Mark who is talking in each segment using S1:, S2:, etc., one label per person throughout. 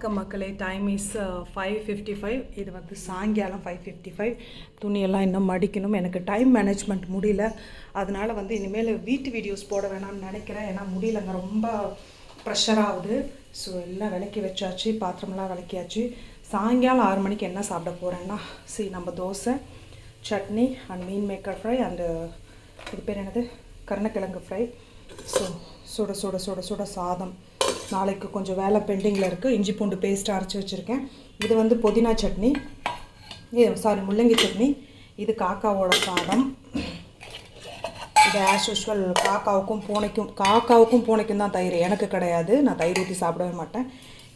S1: வணக்கம் மக்களே time is five fifty five இது வந்து சாயங்காலம் ஃபைவ் ஃபிஃப்டி ஃபைவ் துணியெல்லாம் இன்னும் மடிக்கணும். எனக்கு டைம் மேனேஜ்மெண்ட் முடியல. அதனால் வந்து இனிமேல் வீட்டு வீடியோஸ் போட வேணாம்னு நினைக்கிறேன். ஏன்னா முடியலங்க. ரொம்ப ப்ரெஷர் ஆகுது. ஸோ எல்லாம் விளக்கி வச்சாச்சு. பாத்திரமெல்லாம் விளக்கியாச்சு. சாயங்காலம் ஆறு மணிக்கு என்ன சாப்பிட போகிறேன்னா சி நம்ம dosa chutney and meal maker fry and இது பேர் என்னது? கருணக்கிழங்கு ஃப்ரை ஸோ சுட சுட சுட சுட சாதம். நாளைக்கு கொஞ்சம் வேலை பெண்டிங்கில் இருக்குது. இஞ்சி பூண்டு பேஸ்ட் அரைச்சி வச்சுருக்கேன். இது வந்து புதினா சட்னி. இது சாரி முள்ளங்கி சட்னி. இது காக்காவோட சாதம். இது ஆஸ் யூஷுவல் காக்காவுக்கும் பூனைக்கும் காக்காவுக்கும் பூனைக்கும் தான் தயிர். எனக்கு கிடையாது. நான் தயிர் ஊற்றி சாப்பிடவே மாட்டேன்.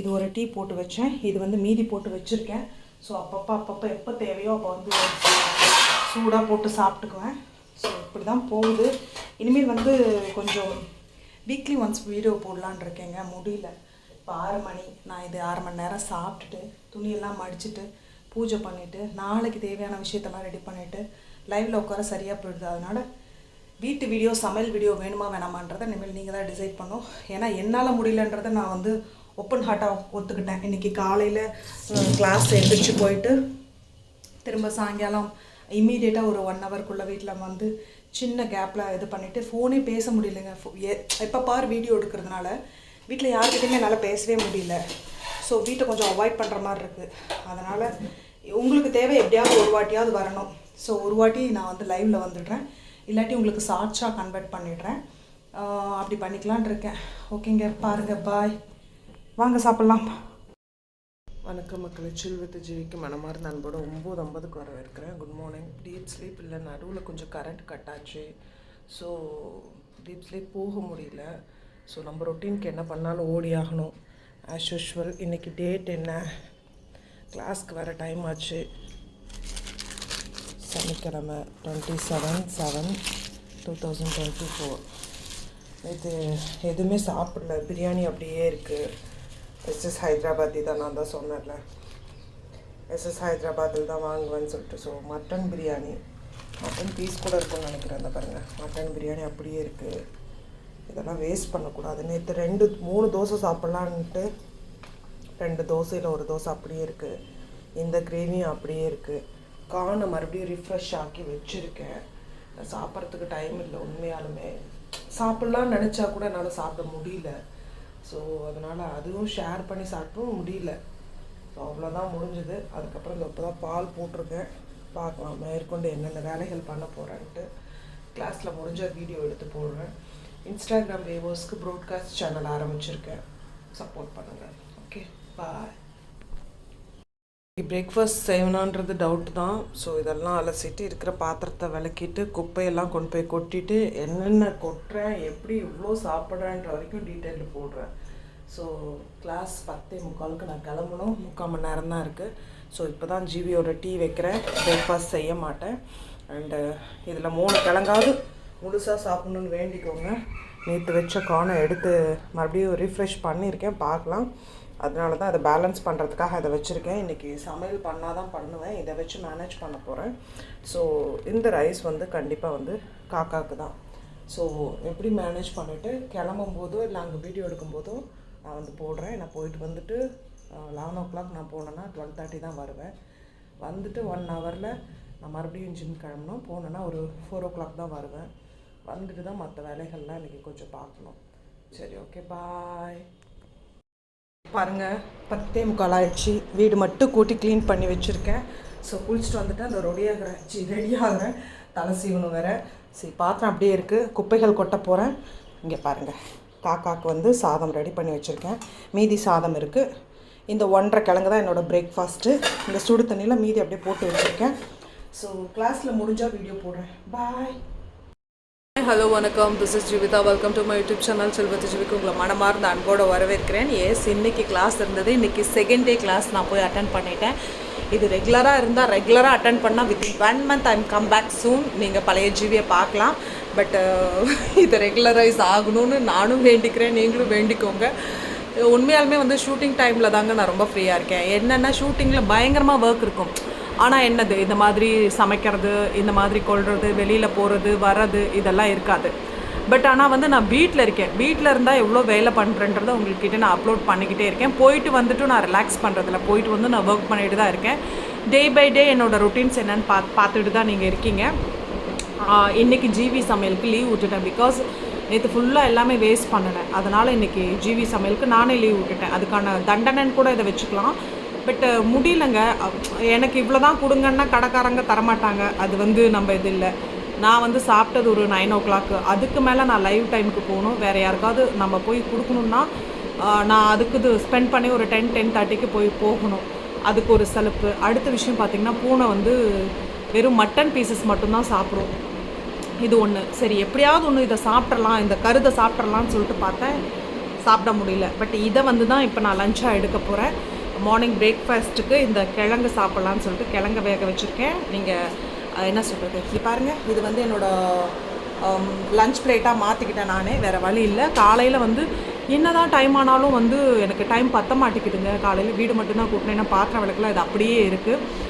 S1: இது ஒரு டீ போட்டு வச்சேன். இது வந்து மீதி போட்டு வச்சுருக்கேன். ஸோ அப்பப்போ அப்பப்போ எப்போ தேவையோ அப்போ வந்து சூடாக போட்டு சாப்பிட்டுக்குவேன். ஸோ இப்படி தான் போகுது. இனிமேல் வந்து கொஞ்சம் வீக்லி ஒன்ஸ் வீடியோ போடலான் இருக்கேங்க முடியல. இப்போ ஆறு மணி நான் இது ஆறு மணி நேரம் சாப்பிட்டுட்டு துணியெல்லாம் மடிச்சுட்டு பூஜை பண்ணிவிட்டு நாளைக்கு தேவையான விஷயத்தெல்லாம் ரெடி பண்ணிவிட்டு லைவில் உட்கார சரியாக போயிடுது. அதனால் வீட்டு வீடியோ சமையல் வீடியோ வேணுமா வேணாமான்றதை இனிமேல் நீங்கள் தான் டிசைட் பண்ணும் ஏன்னா என்னால் முடியலன்றதை நான் வந்து ஓப்பன் ஹார்ட்டாக ஒத்துக்கிட்டேன். இன்றைக்கி காலையில் கிளாஸ் எழுந்திரிச்சு போயிட்டு திரும்ப சாயங்காலம் இம்மீடியட்டாக ஒரு ஒன் ஹவர்க்குள்ளே வீட்டில் வந்து சின்ன கேப்பில் இது பண்ணிவிட்டு ஃபோனே பேச முடியலைங்க. எப்போ பார் வீடியோ எடுக்கிறதுனால வீட்டில் யார்கிட்டையுமே என்னால் பேசவே முடியல. ஸோ வீட்டை கொஞ்சம் அவாய்ட் பண்ணுற மாதிரி இருக்குது அதனால் உங்களுக்கு தேவை எப்படியாவது ஒரு வாட்டியாவது வரணும். ஸோ ஒரு வாட்டி நான் வந்து லைவில் வந்துடுறேன். இல்லாட்டி உங்களுக்கு ஷார்ட்ஸாக கன்வெர்ட் பண்ணிடுறேன். அப்படி பண்ணிக்கலான் இருக்கேன். ஓகேங்க பாருங்கள் பாய் வாங்க சாப்பிட்லாம்.
S2: வணக்கம் மக்களை. சில்வத்து ஜீவிக்கு மனமார்ந்த அன்போட ஒம்பது ஐம்பதுக்கு வர குட் மார்னிங் டீப் ஸ்லீப் இல்லை நடுவில் கொஞ்சம் கரண்ட் கட் ஆச்சு. ஸோ டீப் ஸ்லீப் போக முடியல. ஸோ நம்ம ரொட்டீனுக்கு என்ன பண்ணாலும் ஓடி ஆகணும். ஆஸ் யூஷுவல் இன்றைக்கி டேட் என்ன? கிளாஸ்க்கு வர டைம் ஆச்சு. சனிக்கிழமை twenty seven seven two thousand twenty four இது எதுவுமே சாப்பிடல. பிரியாணி அப்படியே இருக்குது எஸ்எஸ் ஹைதராபாத்தி தான் நான் தான் சொன்னேன்ல. எஸ்எஸ் ஹைதராபாத்தில் தான் வாங்குவேன்னு சொல்லிட்டு so mutton biryani mutton piece கூட இருக்கும்னு நினைக்கிறேன் அந்த பாருங்கள் மட்டன் பிரியாணி அப்படியே இருக்குது இதெல்லாம் வேஸ்ட் பண்ணக்கூடாது. நேற்று ரெண்டு மூணு தோசை சாப்பிட்லான்ட்டு ரெண்டு தோசையில் ஒரு தோசை அப்படியே இருக்குது இந்த கிரேவியும் அப்படியே இருக்குது கானை மறுபடியும் ரிஃப்ரெஷ் ஆக்கி வச்சுருக்கேன். சாப்பிட்றதுக்கு டைம் இல்லை உண்மையாலுமே. சாப்பிட்லான்னு நினச்சா கூட என்னால் சாப்பிட முடியல. ஸோ அதனால் அதுவும் ஷேர் பண்ணி சாப்பிட்டும் முடியல. ஸோ அவ்வளோதான் முடிஞ்சது. அதுக்கப்புறம் இந்த இப்போ தான் பால் போட்டிருக்கேன். பார்க்கலாம். மேற்கொண்டு என்னென்ன வேலைகள் பண்ண போகிறேன்ட்டு கிளாஸில் முடிஞ்ச வீடியோ எடுத்து போடுறேன். இன்ஸ்டாகிராம் வேவர்ஸ்க்கு ப்ராட்காஸ்ட் சேனல் ஆரம்பிச்சிருக்கேன். சப்போர்ட் பண்ணுங்கள் ஓகே பாய் பிரேக்ஃபாஸ்ட் செய்யணுன்றது டவுட் தான். ஸோ இதெல்லாம் அலசிட்டு இருக்கிற பாத்திரத்தை விளக்கிட்டு குப்பையெல்லாம் கொண்டு போய் கொட்டிட்டு என்னென்ன கொட்டுறேன் எப்படி இவ்வளோ சாப்பிட்றேன்ற வரைக்கும் டீட்டெயில் போடுறேன். ஸோ கிளாஸ் பத்தே முக்காலுக்கு நான் கிளம்பணும். முக்கால் மணி நேரம் தான் இருக்குது ஸோ இப்போ தான் ஜிவியோட டீ வைக்கிறேன். பிரேக்ஃபாஸ்ட் செய்ய மாட்டேன். அண்டு இதில் மூணு கிழங்காவது முழுசாக சாப்பிட்ணுன்னு வேண்டிக்கோங்க. நேற்று வச்ச கானை எடுத்து மறுபடியும் ரீஃப்ரெஷ் பண்ணியிருக்கேன். பார்க்கலாம். அதனால தான் அதை பேலன்ஸ் பண்ணுறதுக்காக இதை வச்சுருக்கேன். இன்றைக்கி சமையல் பண்ணால் தான் பண்ணுவேன். இதை வச்சு மேனேஜ் பண்ண போகிறேன் ஸோ இந்த ரைஸ் வந்து கண்டிப்பாக வந்து காக்காக்கு தான். ஸோ எப்படி மேனேஜ் பண்ணிவிட்டு கிளம்பும் போதோ இல்லை அங்கே வீடியோ எடுக்கும்போதோ நான் வந்து போடுறேன். நான் போயிட்டு வந்துட்டு லெவன் ஓ கிளாக் நான் போனேன்னா டுவெல் தேர்ட்டி தான் வருவேன். வந்துட்டு ஒன் ஹவரில் நான் மறுபடியும் ஜிம் கிளம்பணும். போனேன்னா ஒரு ஃபோர் ஓ கிளாக் தான் வருவேன். வந்துட்டு தான் மற்ற வேலைகள்லாம் இன்றைக்கி கொஞ்சம் பார்க்கணும். சரி ஓகே பாய் பாருங்கள் பத்தே முக்கால் ஆயிடுச்சு. வீடு மட்டும் கூட்டி க்ளீன் பண்ணி வச்சுருக்கேன். ஸோ குளிச்சுட்டு வந்துட்டு அந்த ரெடி சி ரெடியாகிறேன் தலை சீவனும் வேற. சரி பாத்திரம் அப்படியே இருக்குது குப்பைகள் கொட்ட போகிறேன் இங்கே பாருங்கள் காக்காவுக்கு வந்து சாதம் ரெடி பண்ணி வச்சுருக்கேன். மீதி சாதம் இருக்குது இந்த ஒன்றரை கிழங்கு தான் என்னோடய பிரேக்ஃபாஸ்ட்டு இந்த சுடு தண்ணியில் மீதி அப்படியே போட்டு வச்சுருக்கேன். ஸோ கிளாஸில் முடிஞ்சால் வீடியோ போடுறேன். பாய்
S1: ஹலோ வணக்கம். This is Jeevitha welcome to my YouTube channel செல்வத்து ஜீவிக்கு உங்களை மனமார்ந்த அன்போடு வரவேற்கிறேன். எஸ் இன்றைக்கி கிளாஸ் இருந்தது. இன்றைக்கி செகண்ட் டே கிளாஸ் நான் போய் அட்டன் பண்ணிட்டேன். இது ரெகுலராக இருந்தால் ரெகுலராக அட்டன் பண்ணால் with one month I'm come back soon நீங்கள் பழைய ஜீவியை பார்க்கலாம். பட் இது ரெகுலரைஸ் ஆகணும்னு நானும் வேண்டிக்கிறேன். நீங்களும் வேண்டிக்கோங்க. உண்மையாலுமே வந்து ஷூட்டிங் டைமில் தாங்க நான் ரொம்ப ஃப்ரீயாக இருக்கேன். என்னென்னா ஷூட்டிங்கில் பயங்கரமாக ஒர்க் இருக்கும். ஆனால் என்னது இந்த மாதிரி சமைக்கிறது இந்த மாதிரி கொள்வது வெளியில் போகிறது வர்றது இதெல்லாம் இருக்காது. பட் ஆனால் வந்து நான் வீட்டில் இருக்கேன். வீட்டில் இருந்தால் எவ்வளோ வேலை பண்ணுறேன்றதை உங்கள்கிட்ட நான் அப்லோட் பண்ணிக்கிட்டே இருக்கேன். போயிட்டு வந்துட்டு நான் ரிலாக்ஸ் பண்ணுறதில்ல போயிட்டு வந்து நான் ஒர்க் பண்ணிட்டு தான் இருக்கேன். டே பை டே என்னோட ரொட்டீன்ஸ் என்னன்னு பார்த்து பார்த்துட்டு தான் நீங்கள் இருக்கீங்க. இன்றைக்கி ஜிவி சமையலுக்கு லீவ் விட்டுட்டேன். பிகாஸ் நேற்று ஃபுல்லாக எல்லாமே வேஸ்ட் பண்ணினேன். அதனால் இன்னைக்கு ஜிவி சமையலுக்கு நானே லீவ் விட்டுட்டேன். அதுக்கான தண்டனைன்னு கூட இதை வச்சுக்கலாம். பட் முடியலங்க. அப்- எனக்கு இவ்வளோ தான் கொடுங்கன்னா கடைக்காரங்க தரமாட்டாங்க. அது வந்து நம்ம இது இல்லை. நான் வந்து சாப்பிட்டது ஒரு நைன் ஓ கிளாக்கு அதுக்கு மேலே நான் லைவ் டைமுக்கு போகணும். வேறு யாருக்காவது நம்ம போய் கொடுக்கணுன்னா நான் அதுக்கு இது ஸ்பெண்ட் பண்ணி ஒரு டென் டென் தேர்ட்டிக்கு போய் போகணும். அதுக்கு ஒரு செலப்பு. அடுத்த விஷயம் பார்த்திங்கன்னா பூனை வந்து வெறும் மட்டன் பீசஸ் மட்டும்தான் சாப்பிடும். இது ஒன்று சரி எப்படியாவது ஒன்று இதை சாப்பிட்றலாம் இந்த கருதை சாப்பிட்றலாம்னு சொல்லிட்டு பார்த்தேன். சாப்பிட முடியல. பட் இதை வந்து தான் இப்போ நான் லஞ்சாக எடுக்க போகிறேன் மார்னிங் பிரேக்ஃபாஸ்ட்டுக்கு இந்த கிழங்கு சாப்பிட்லான்னு சொல்லிட்டு கிழங்கு வேக வச்சுருக்கேன். நீங்கள் என்ன சொல்கிறது இது பாருங்கள் இது வந்து என்னோடய லஞ்ச் பிளேட்டாக மாற்றிக்கிட்டேன் நானே வேறு வழி இல்லை. காலையில் வந்து என்னதான் டைம் ஆனாலும் வந்து எனக்கு டைம் பத்த மாட்டேங்குதுங்க. காலையில் வீடு மட்டும்தான் கூட்டினேன்னா பாத்திரம் விளக்கெலாம் இது அப்படியே இருக்குது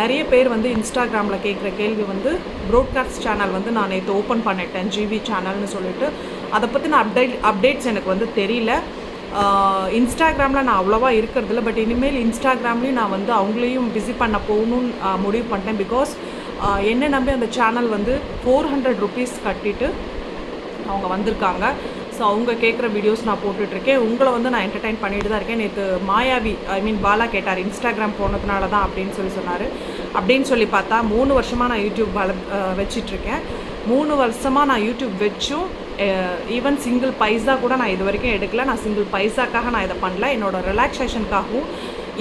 S1: நிறைய பேர் வந்து இன்ஸ்டாகிராமில் கேட்குற கேள்வி வந்து ப்ரோட்காஸ்ட் சேனல் வந்து நான் நேற்று ஓப்பன் பண்ணிட்டேன். ஜிவி சேனல்னு சொல்லிட்டு. அதை பற்றின அப்டேட் அப்டேட்ஸ் எனக்கு வந்து தெரியல. இன்ஸ்டாகிராமில் நான் அவ்வளோவா இருக்கிறதில்ல பட் இனிமேல் இன்ஸ்டாகிராம்லேயும் நான் வந்து அவங்களையும் பிஸி பண்ண போகணும்னு முடிவு பண்ணிட்டேன். பிகாஸ் என்ன நம்பி அந்த சேனல் வந்து ஃபோர் ஹண்ட்ரட் ருபீஸ் கட்டிட்டு அவங்க வந்திருக்காங்க. ஸோ அவங்க கேட்குற வீடியோஸ் நான் போட்டுட்ருக்கேன். உங்களை வந்து நான் என்டர்டைன் பண்ணிட்டு தான் இருக்கேன். நேற்று மாயாவி ஐ மீன் பாலா கேட்டார் இன்ஸ்டாகிராம் போனதுனால தான் அப்படின்னு சொல்லி சொன்னார். அப்படின்னு சொல்லி பார்த்தா மூணு வருஷமாக நான் யூடியூப் வள வச்சிட்ருக்கேன். மூணு வருஷமாக நான் யூடியூப் வச்சும் ஈவன் சிங்கிள் பைசா கூட நான் இது வரைக்கும் எடுக்கல. நான் சிங்கிள் பைசாக்காக நான் இதை பண்ணல. என்னோட ரிலாக்ஸேஷனுக்காகவும்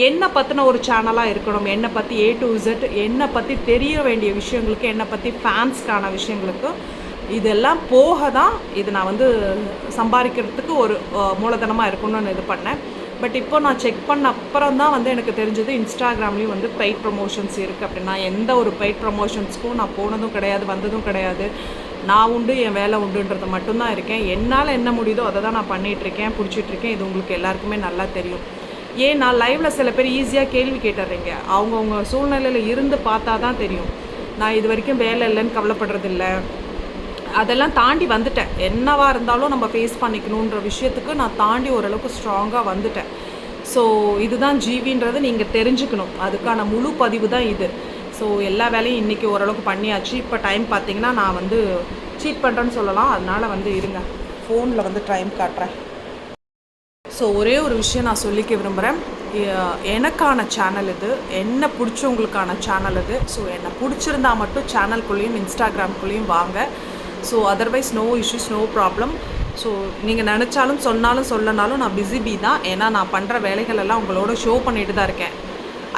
S1: என்னை பற்றின ஒரு சேனலாக இருக்கணும். என்னை பற்றி ஏ டு இசட் என்னை பற்றி தெரிய வேண்டிய விஷயங்களுக்கு என்னை பற்றி ஃபேன்ஸ்க்கான விஷயங்களுக்கு இதெல்லாம் போக தான் இது நான் வந்து சம்பாதிக்கிறதுக்கு ஒரு மூலதனமாக இருக்கணும்னு நான் இது பண்ணேன். பட் இப்போ நான் செக் பண்ண அப்புறம் தான் வந்து எனக்கு தெரிஞ்சது இன்ஸ்டாகிராம்லேயும் வந்து பெய்ட் ப்ரொமோஷன்ஸ் இருக்குது அப்படின்னா எந்த ஒரு பெய்ட் ப்ரொமோஷன்ஸ்க்கும் நான் போனதும் கிடையாது வந்ததும் கிடையாது. நான் உண்டு என் வேலை உண்டுன்றது மட்டும்தான் இருக்கேன். என்னால் என்ன முடியுதோ அதை தான் நான் பண்ணிகிட்ருக்கேன் பிடிச்சிட்ருக்கேன் இது உங்களுக்கு எல்லாருக்குமே நல்லா தெரியும். ஏன் நான் லைவில் சில பேர் ஈஸியாக கேள்வி கேட்டுறீங்க. அவங்கவுங்க சூழ்நிலையில் இருந்து பார்த்தா தான் தெரியும். நான் இது வரைக்கும் வேலை இல்லைன்னு கவலைப்படுறதில்ல. அதெல்லாம் தாண்டி வந்துட்டேன். என்னவா இருந்தாலும் நம்ம ஃபேஸ் பண்ணிக்கணுன்ற விஷயத்துக்கு நான் தாண்டி ஓரளவுக்கு ஸ்ட்ராங்காக வந்துட்டேன். ஸோ இதுதான் ஜீவின்றது நீங்கள் தெரிஞ்சுக்கணும். அதுக்கான முழு பதிவு தான் இது. ஸோ எல்லா வேலையும் இன்றைக்கி ஓரளவுக்கு பண்ணியாச்சு. இப்போ டைம் பார்த்தீங்கன்னா நான் வந்து சீட் பண்ணுறேன்னு சொல்லலாம். அதனால் வந்து இருங்க. ஃபோனில் வந்து டைம் காட்டுறேன். ஸோ ஒரே ஒரு விஷயம் நான் சொல்லிக்க விரும்புகிறேன் எனக்கான சேனல் இது. என்ன பிடிச்சவங்களுக்கான சேனல் இது. ஸோ என்னை பிடிச்சிருந்தா மட்டும் சேனல்குள்ளேயும் இன்ஸ்டாகிராம்குள்ளேயும் வாங்க. So otherwise no issues no problem so நீங்கள் நினச்சாலும் சொன்னாலும் சொல்லனாலும் நான் பிஸி பி தான். ஏன்னா நான் பண்ணுற வேலைகள் எல்லாம் உங்களோட ஷோ பண்ணிட்டு தான் இருக்கேன்.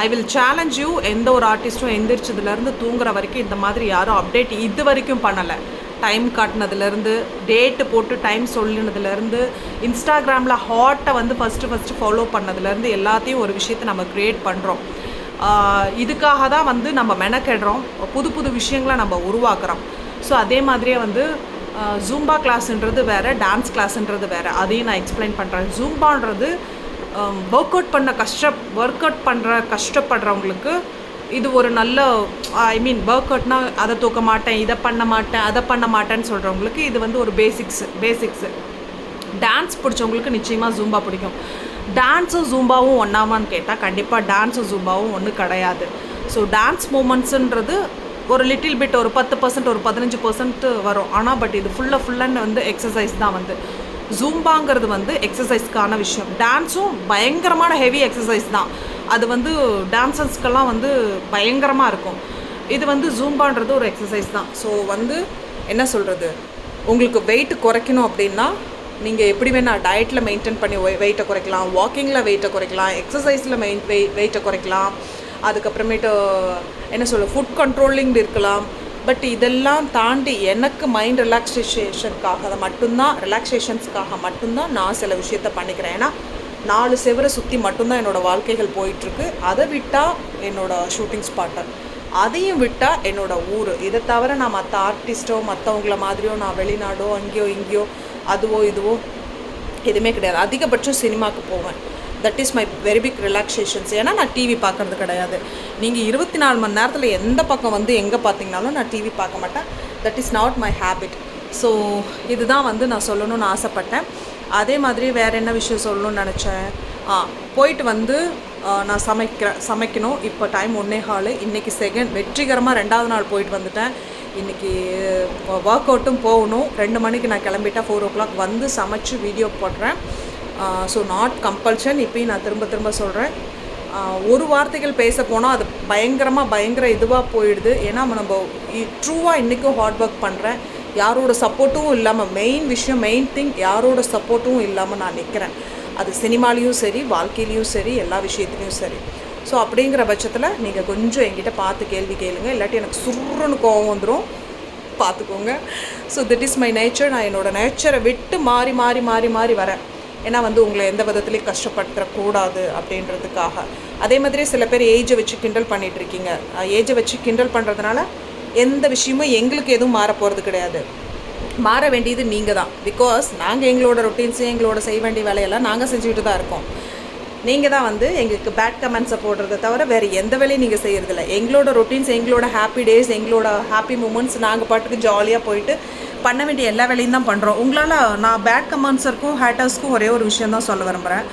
S1: ஐ வில் சேலஞ்ச் யூ எந்த ஒரு ஆர்டிஸ்ட்டும் எந்திரிச்சதுலேருந்து தூங்குற வரைக்கும் இந்த மாதிரி யாரும் அப்டேட் இது வரைக்கும் பண்ணலை. டைம் காட்டினதுலேருந்து டேட்டு போட்டு டைம் சொல்லினதுலேருந்து இன்ஸ்டாகிராமில் ஹாட்டை வந்து ஃபஸ்ட்டு ஃபஸ்ட்டு ஃபாலோ பண்ணதுலேருந்து எல்லாத்தையும் ஒரு விஷயத்தை நம்ம க்ரியேட் பண்ணுறோம் இதுக்காக தான் வந்து நம்ம மெனக்கெடுறோம். புது புது விஷயங்களை நம்ம உருவாக்குறோம். ஸோ அதே மாதிரியே வந்து ஜூம்பா கிளாஸ்ன்றது வேறு டான்ஸ் கிளாஸ்ன்றது வேறு. அதையும் நான் எக்ஸ்பிளைன் பண்ணுறேன் ஜூம்பான்றது Um, ஒர்க் அவுட் பண்ண கஷ்ட ஒர்க் அவுட் பண்ணுற கஷ்டப்படுறவங்களுக்கு இது ஒரு நல்ல ஐ மீன் ஒர்க் அவுட்னா அதை தூக்க மாட்டேன் இதை பண்ண மாட்டேன் அதை பண்ண மாட்டேன்னு சொல்கிறவங்களுக்கு இது வந்து ஒரு பேசிக்ஸ் பேசிக்ஸு டான்ஸ் பிடிச்சவங்களுக்கு நிச்சயமாக ஜூம்பா பிடிக்கும். டான்ஸும் ஜூம்பாவும் ஒன்றாமான்னு கேட்டால் கண்டிப்பாக டான்ஸும் ஜூம்பாவும் ஒன்றும் கிடையாது. ஸோ டான்ஸ் மூமெண்ட்ஸுன்றது ஒரு லிட்டில் பிட் ஒரு பத்து பர்சன்ட் ஒரு பதினஞ்சு பர்சன்ட் வரும். ஆனால் பட் இது ஃபுல்லாக ஃபுல்லாக வந்து எக்ஸசைஸ் தான் வந்து. ஜூம்பாங்கிறது வந்து எக்ஸசைஸ்க்கான விஷயம். டான்ஸும் பயங்கரமான ஹெவி எக்ஸசைஸ் தான். அது வந்து டான்சர்ஸ்க்கெல்லாம் வந்து பயங்கரமாக இருக்கும். இது வந்து ஜூம்பான்றது ஒரு எக்ஸசைஸ் தான். ஸோ வந்து என்ன சொல்கிறது உங்களுக்கு வெயிட் குறைக்கணும் அப்படின்னா நீங்கள் எப்படி வேணால் டயட்டில் மெயின்டைன் பண்ணி வெயிட்டை குறைக்கலாம். வாக்கிங்கில் வெயிட்டை குறைக்கலாம். எக்ஸசைஸில் மெயின் வெயிட்டை குறைக்கலாம். அதுக்கப்புறமேட்டு என்ன சொல்ல ஃபுட் கண்ட்ரோலிங் இருக்கலாம். பட் இதெல்லாம் தாண்டி எனக்கு மைண்ட் ரிலாக்ஸேஷனுக்காக மட்டும்தான் ரிலாக்ஸேஷன்ஸ்க்காக மட்டும்தான் நான் சில விஷயத்த பண்ணிக்கிறேன். ஏன்னா நாலு செவரை சுற்றி மட்டும்தான் என்னோடய வாழ்க்கைகள் போயிட்டுருக்கு. அதை விட்டால் என்னோடய ஷூட்டிங் ஸ்பாட்டர் அதையும் விட்டால் என்னோடய ஊர். இதை தவிர நான் மற்ற ஆர்டிஸ்ட்டோ மற்றவங்கள மாதிரியோ நான் வெளிநாடோ அங்கேயோ இங்கேயோ அதுவோ இதுவோ எதுவுமே கிடையாது. அதிகபட்சம் சினிமாவுக்கு போவேன். That is my very big relaxations ஏன்னா நான் டிவி பார்க்கறது கிடையாது. நீங்கள் இருபத்தி நாலு மணி நேரத்தில் எந்த பக்கம் வந்து எங்கே பார்த்தீங்கனாலும் நான் டிவி பார்க்க மாட்டேன். That is not my habit so இதுதான் வந்து நான் சொல்லணும்னு ஆசைப்பட்டேன். அதே மாதிரி வேறு என்ன விஷயம் சொல்லணும்னு நினச்சேன்? ஆ போயிட்டு வந்து நான் சமைக்கிறேன் சமைக்கணும். இப்போ டைம் ஒன்றே ஹாலு இன்றைக்கி செகண்ட் வெற்றிகரமாக ரெண்டாவது நாள் போயிட்டு வந்துட்டேன். இன்றைக்கி ஒர்க் அவுட்டும் போகணும். ரெண்டு மணிக்கு நான் கிளம்பிட்டேன் ஃபோர் ஓ கிளாக் வந்து சமைச்சு வீடியோ போடுறேன். ஸோ நாட் கம்பல்ஷன் இப்பயும் நான் திரும்ப திரும்ப சொல்கிறேன் ஒரு வார்த்தைகள் பேச போனால் அது பயங்கரமாக பயங்கர இதுவாக போயிடுது. ஏன்னா நம்ம ட்ரூவாக இன்றைக்கும் ஹார்ட் ஒர்க் பண்ணுறேன் யாரோட சப்போர்ட்டும் இல்லாமல் மெயின் விஷயம் மெயின் திங் யாரோட சப்போர்ட்டும் இல்லாமல் நான் நிற்கிறேன் அது சினிமாலேயும் சரி வாழ்க்கையிலையும் சரி எல்லா விஷயத்துலையும் சரி. ஸோ அப்படிங்கிற பட்சத்தில் நீங்கள் கொஞ்சம் என்கிட்ட பார்த்து கேள்வி கேளுங்க. இல்லாட்டி எனக்கு சுருன்னு கோவம் வந்துடும் பார்த்துக்கோங்க. ஸோ திட் இஸ் மை நேச்சர் நான் என்னோடய நேச்சரை விட்டு மாறி மாறி மாறி மாறி வரேன். ஏன்னா வந்து உங்களை எந்த விதத்துலையும் கஷ்டப்படுத்தக்கூடாது அப்படின்றதுக்காக. அதே மாதிரி சில பேர் ஏஜை வச்சு கிண்டல் பண்ணிட்டு இருக்கீங்க ஏஜை வச்சு கிண்டல் பண்ணுறதுனால எந்த விஷயமும் எங்களுக்கு எதுவும் மாற போகிறது கிடையாது. மாற வேண்டியது நீங்கள் தான் பிகாஸ் நாங்கள் எங்களோட ரொட்டீன்ஸு எங்களோட செய்ய வேண்டிய வேலையெல்லாம் நாங்கள் செஞ்சுக்கிட்டு தான் இருக்கோம். நீங்கள் தான் வந்து எங்களுக்கு பேட் கமெண்ட்ஸை போடுறத தவிர வேறு எந்த வேலையும் நீங்கள் செய்கிறதில்ல எங்களோட ரொட்டீன்ஸ் எங்களோட ஹாப்பி டேஸ் எங்களோட ஹாப்பி மூமெண்ட்ஸ் நாங்கள் பாட்டுக்கு ஜாலியாக போயிட்டு பண்ண வேண்டிய எல்லா வேலையும் தான் பண்ணுறோம் உங்களால் நான் பேட் கமெண்ட்ஸருக்கும் ஹேட்டர்ஸ்க்கும் ஒரே ஒரு விஷயம் தான் சொல்ல விரும்புகிறேன்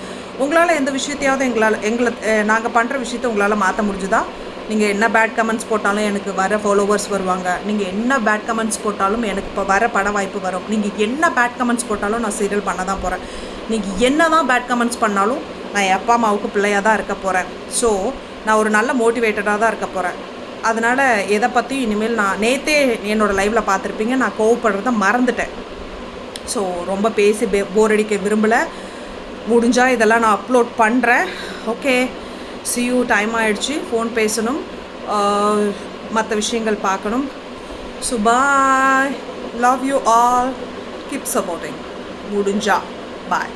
S1: உங்களால் எந்த விஷயத்தையாவது எங்களால் எங்களை நாங்கள் பண்ணுற விஷயத்த உங்களால் மாற்ற முடிஞ்சுதா? நீங்கள் என்ன பேட் கமெண்ட்ஸ் போட்டாலும் எனக்கு வர ஃபாலோவர்ஸ் வருவாங்க. நீங்கள் என்ன பேட் கமெண்ட்ஸ் போட்டாலும் எனக்கு இப்போ வர பட வாய்ப்பு வரும். நீங்கள் என்ன பேட் கமெண்ட்ஸ் போட்டாலும் நான் சீரியல் பண்ண தான் போகிறேன் நீங்கள் என்ன தான் பேட் கமெண்ட்ஸ் பண்ணாலும் நான் என் அப்பா அம்மாவுக்கு பிள்ளையாக தான் இருக்க போகிறேன் ஸோ நான் ஒரு நல்ல மோட்டிவேட்டடாக தான் இருக்க போகிறேன் அதனால் எதை பற்றி இனிமேல் நான் நேற்றே என்னோடய லைவில் பார்த்துருப்பீங்க. நான் கோவப்படுறத மறந்துட்டேன். ஸோ ரொம்ப பேசி போர் அடிக்க விரும்பலை. முடிஞ்சால் இதெல்லாம் நான் அப்லோட் பண்ணுறேன் ஓகே சியூ டைம் ஆகிடுச்சு ஃபோன் பேசணும். மற்ற விஷயங்கள் பார்க்கணும். So bye love you all keep supporting முடிஞ்சா. பாய்